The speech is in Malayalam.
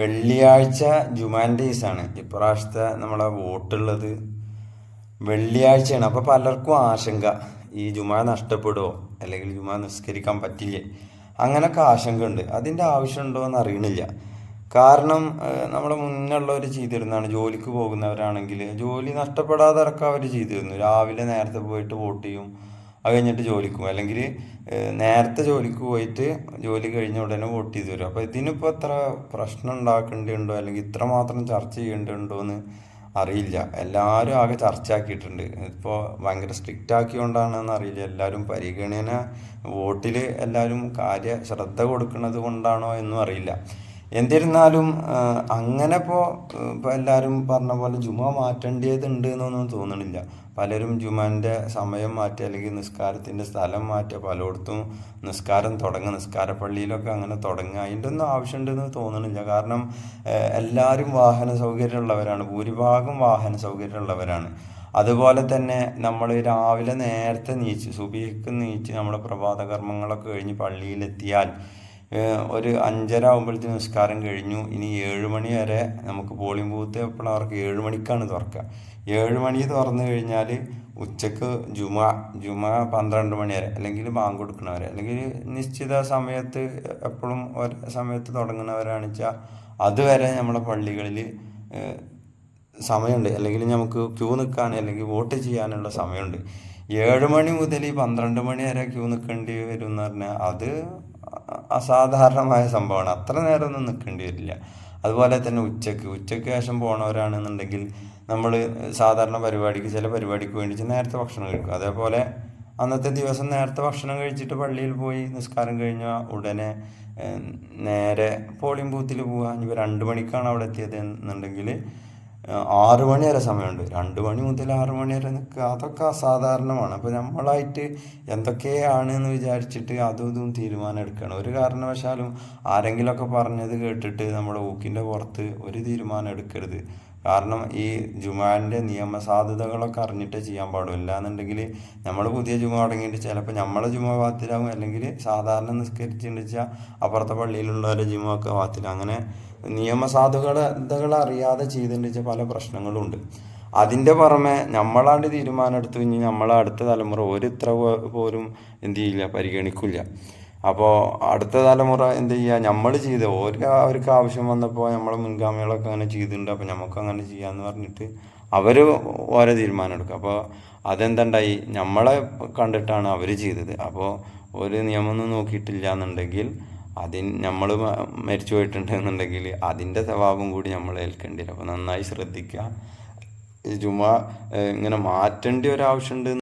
വെള്ളിയാഴ്ച ജുമാന്റെ ദിവസമാണ്. ഇപ്രാവശ്യത്തെ നമ്മളെ വോട്ടുള്ളത് വെള്ളിയാഴ്ചയാണ്. അപ്പോൾ പലർക്കും ആശങ്ക. ഈ ജുമാ നഷ്ടപ്പെടുമോ അല്ലെങ്കിൽ ജുമാ നിസ്കരിക്കാൻ പറ്റില്ലേ? അങ്ങനൊക്കെ ആശങ്ക ഉണ്ട് അതിന്റെ ആവശ്യമുണ്ടോ എന്ന് അറിയണില്ല. കാരണം നമ്മുടെ മുന്നുള്ളവർ ചെയ്തിരുന്നതാണ് ജോലിക്ക് പോകുന്നവരാണെങ്കിൽ ജോലി നഷ്ടപ്പെടാതെ ഇറക്കാൻ അവർ ചെയ്തിരുന്നു രാവിലെ നേരത്തെ പോയിട്ട് വോട്ട് ചെയ്യും. അത് കഴിഞ്ഞിട്ട് ജോലിക്ക് പോകും അല്ലെങ്കിൽ നേരത്തെ ജോലിക്ക് പോയിട്ട് ജോലി കഴിഞ്ഞ ഉടനെ വോട്ട് ചെയ്ത് വരും. അപ്പോൾ ഇതിനിപ്പോൾ എത്ര പ്രശ്നം ഉണ്ടാക്കേണ്ടതുണ്ടോ? അല്ലെങ്കിൽ ഇത്ര മാത്രം ചർച്ച ചെയ്യേണ്ടതുണ്ടോ എന്ന് അറിയില്ല. എല്ലാവരും ആകെ ചർച്ചയാക്കിയിട്ടുണ്ട്. ഇപ്പോൾ ഭയങ്കര സ്ട്രിക്റ്റ് ആക്കിയോണ്ടാണെന്ന് അറിയില്ല. എല്ലാവരും പരിഗണന വോട്ടിൽ എല്ലാവരും കാര്യ ശ്രദ്ധ കൊടുക്കുന്നത് കൊണ്ടാണോ എന്നും അറിയില്ല. എന്നിരുന്നാലും അങ്ങനെ ഇപ്പോൾ ഇപ്പോൾ എല്ലാവരും പറഞ്ഞ പോലെ ജുമ മാറ്റേണ്ടതുണ്ട് എന്നൊന്നും തോന്നണില്ല. പലരും ജുമാന്റെ സമയം മാറ്റി അല്ലെങ്കിൽ നിസ്കാരത്തിന്റെ സ്ഥലം മാറ്റുക പലയിടത്തും നിസ്കാരം തുടങ്ങുക നിസ്കാര പള്ളിയിലൊക്കെ അങ്ങനെ തുടങ്ങുക അതിന്റെ ഒന്നും ആവശ്യമുണ്ടെന്ന് തോന്നണില്ല. കാരണം എല്ലാവരും വാഹന സൗകര്യമുള്ളവരാണ് ഭൂരിഭാഗം വാഹന സൗകര്യമുള്ളവരാണ്. അതുപോലെ തന്നെ നമ്മൾ രാവിലെ നേരത്തെ നീച്ച് സുബിക്ക് നീച്ച് നമ്മുടെ പ്രഭാത കർമ്മങ്ങളൊക്കെ കഴിഞ്ഞ് പള്ളിയിലെത്തിയാൽ ഒരു അഞ്ചര ആകുമ്പോഴത്തേക്ക് നിസ്കാരം കഴിഞ്ഞു. ഇനി ഏഴ് മണി വരെ നമുക്ക് പോളിംഗ് ബൂത്ത് എപ്പോഴും അവർക്ക് ഏഴ് മണിക്കാണ് തുറക്കുക. ഏഴ് മണി തുറന്നു കഴിഞ്ഞാൽ ഉച്ചയ്ക്ക് ജുമ ജുമ പന്ത്രണ്ട് മണി വരെ അല്ലെങ്കിൽ ബാങ്ക് കൊടുക്കുന്നവരെ അല്ലെങ്കിൽ നിശ്ചിത സമയത്ത് എപ്പോഴും ഒരു സമയത്ത് തുടങ്ങുന്നവരാണെന്ന് വെച്ചാൽ അതുവരെ നമ്മളെ പള്ളികളിൽ സമയമുണ്ട്. അല്ലെങ്കിൽ നമുക്ക് ക്യൂ നിൽക്കാൻ അല്ലെങ്കിൽ വോട്ട് ചെയ്യാനുള്ള സമയമുണ്ട്. ഏഴ് മണി മുതൽ പന്ത്രണ്ട് മണി വരെ ക്യൂ നിൽക്കേണ്ടി വരും എന്ന് പറഞ്ഞാൽ അത് അസാധാരണമായ സംഭവമാണ്. അത്ര നേരമൊന്നും നിൽക്കേണ്ടി വരില്ല. അതുപോലെ തന്നെ ഉച്ചയ്ക്ക് ഉച്ചയ്ക്ക് ശേഷം പോണവരാണെന്നുണ്ടെങ്കിൽ നമ്മൾ സാധാരണ പരിപാടിക്ക് ചില പരിപാടിക്ക് വേണ്ടി നേരത്തെ ഭക്ഷണം കഴിക്കും. അതേപോലെ അന്നത്തെ ദിവസം നേരത്തെ ഭക്ഷണം കഴിച്ചിട്ട് പള്ളിയിൽ പോയി നിസ്കാരം കഴിഞ്ഞാൽ ഉടനെ നേരെ പോളിംഗ് ബൂത്തിൽ പോവുക ഇനിയിപ്പോൾ രണ്ട് മണിക്കാണ് അവിടെ എത്തിയത് എന്നുണ്ടെങ്കിൽ ആറ് മണി വരെ സമയമുണ്ട്. രണ്ട് മണി മുതൽ ആറ് മണി വരെ നിൽക്കുക. അതൊക്കെ അസാധാരണമാണ്. അപ്പോൾ നമ്മളായിട്ട് എന്തൊക്കെയാണ് എന്ന് വിചാരിച്ചിട്ട് അതും ഇതും തീരുമാനം എടുക്കണം. ഒരു കാരണവശാലും ആരെങ്കിലുമൊക്കെ പറഞ്ഞത് കേട്ടിട്ട് നമ്മുടെ ഊക്കിന്റെ പുറത്ത് ഒരു തീരുമാനം എടുക്കരുത്. കാരണം ഈ ജുമാന്റെ നിയമസാധ്യതകളൊക്കെ അറിഞ്ഞിട്ടേ ചെയ്യാൻ പാടില്ല എന്നുണ്ടെങ്കിൽ നമ്മൾ പുതിയ ജുമ തുടങ്ങിയിട്ട് ചിലപ്പോൾ നമ്മളെ ജുമ വാത്തിലാവും അല്ലെങ്കിൽ സാധാരണ നിസ്കരിച്ചിട്ട് വെച്ചാൽ അപ്പുറത്തെ പള്ളിയിലുള്ളവരെ ജുമ ഒക്കെ വാത്തിലാവും അങ്ങനെ നിയമസാധുതകൾ അറിയാതെ ചെയ്തിട്ട് വെച്ചാൽ പല പ്രശ്നങ്ങളും ഉണ്ട്. അതിന്റെ പുറമെ നമ്മളാണ്ട് തീരുമാനം എടുത്തു കഴിഞ്ഞാൽ നമ്മളെ അടുത്ത തലമുറ ഒരു ഇത്ര പോലും എന്ത് ചെയ്യില്ല പരിഗണിക്കില്ല. അപ്പോൾ അടുത്ത തലമുറ എന്ത് ചെയ്യുക നമ്മൾ ചെയ്ത്. ഓരോ അവർക്ക് ആവശ്യം വന്നപ്പോൾ നമ്മളെ മുൻഗാമികളൊക്കെ അങ്ങനെ ചെയ്തിട്ടുണ്ട് അപ്പോൾ നമുക്ക് അങ്ങനെ ചെയ്യാമെന്ന് പറഞ്ഞിട്ട് അവർ ഓരോ തീരുമാനം എടുക്കും. അപ്പോൾ അതെന്തുണ്ടായി? നമ്മളെ കണ്ടിട്ടാണ് അവർ ചെയ്തത്. അപ്പോൾ ഒരു നിയമമൊന്നും നോക്കിയിട്ടില്ല എന്നുണ്ടെങ്കിൽ അതിന് നമ്മൾ മരിച്ചു പോയിട്ടുണ്ട് എന്നുണ്ടെങ്കിൽ അതിന്റെ സ്വഭാവം കൂടി നമ്മൾ ഏൽക്കേണ്ടി വരും. അപ്പോൾ നന്നായി ശ്രദ്ധിക്കുക ജുമ ഇങ്ങനെ മാറ്റേണ്ട ഒരാവശ്യമുണ്ട്